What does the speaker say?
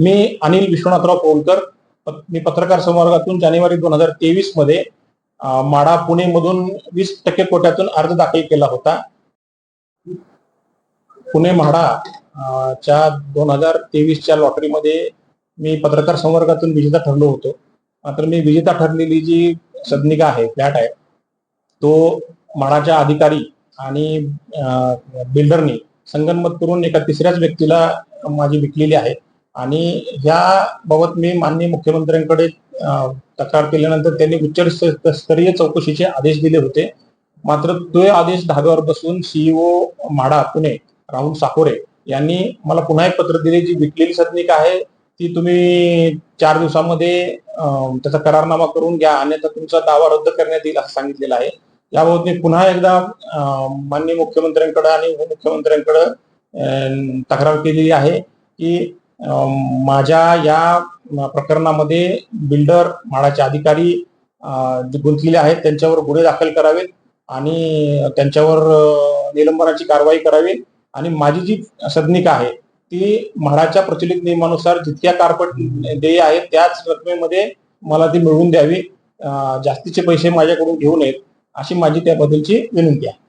मी अनिल विश्वनाथराव कोळकर मी पत्रकार संवर्गातून जानेवारी दोन हजार तेवीसमध्ये माडा पुणे मधून वीस टक्के कोट्यातून अर्ज दाखल केला होता. पुणे म्हाडा च्या दोन हजार तेवीसच्या लॉटरीमध्ये मी पत्रकार संवर्गातून विजेता ठरलो होतो. मात्र मी विजेता ठरलेली जी सदनिका आहे फ्लॅट आहे तो म्हाडाच्या अधिकारी आणि बिल्डरनी संगनमत करून एका तिसऱ्याच व्यक्तीला माझी विकलेली आहे. आणि ह्या बाबत मी माननीय मुख्यमंत्र्यांकडे तक्रार केल्यानंतर त्यांनी उच्च स्तरीय चौकशीचे आदेश दिले होते. मात्र तो आदेश धाब्यावर बसून सीईओ म्हाडा पुणे राहुल साकोरे यांनी मला पुन्हा एक पत्र दिले जी विकलेली सदनिक आहे ती तुम्ही चार दिवसामध्ये त्याचा करारनामा करून घ्या अन्यथा तुमचा दावा रद्द करण्यात येईल असं सांगितलेलं आहे. याबाबत मी पुन्हा एकदा माननीय मुख्यमंत्र्यांकडे आणि उपमुख्यमंत्र्यांकडे तक्रार केलेली आहे की माझ्या या प्रकरणामध्ये बिल्डर म्हाडाचे अधिकारी जे गुंतलेले आहेत त्यांच्यावर गुन्हे दाखल करावेत आणि त्यांच्यावर निलंबनाची कारवाई करावी. आणि माझी जी सदनिका आहे ती म्हाडाच्या प्रचलित नियमानुसार जितक्या कारपट देय आहेत त्याच रकमेमध्ये मला ती मिळवून द्यावी. जास्तीचे पैसे माझ्याकडून घेऊ नयेत. अशी माझी त्याबद्दलची विनंती आहे.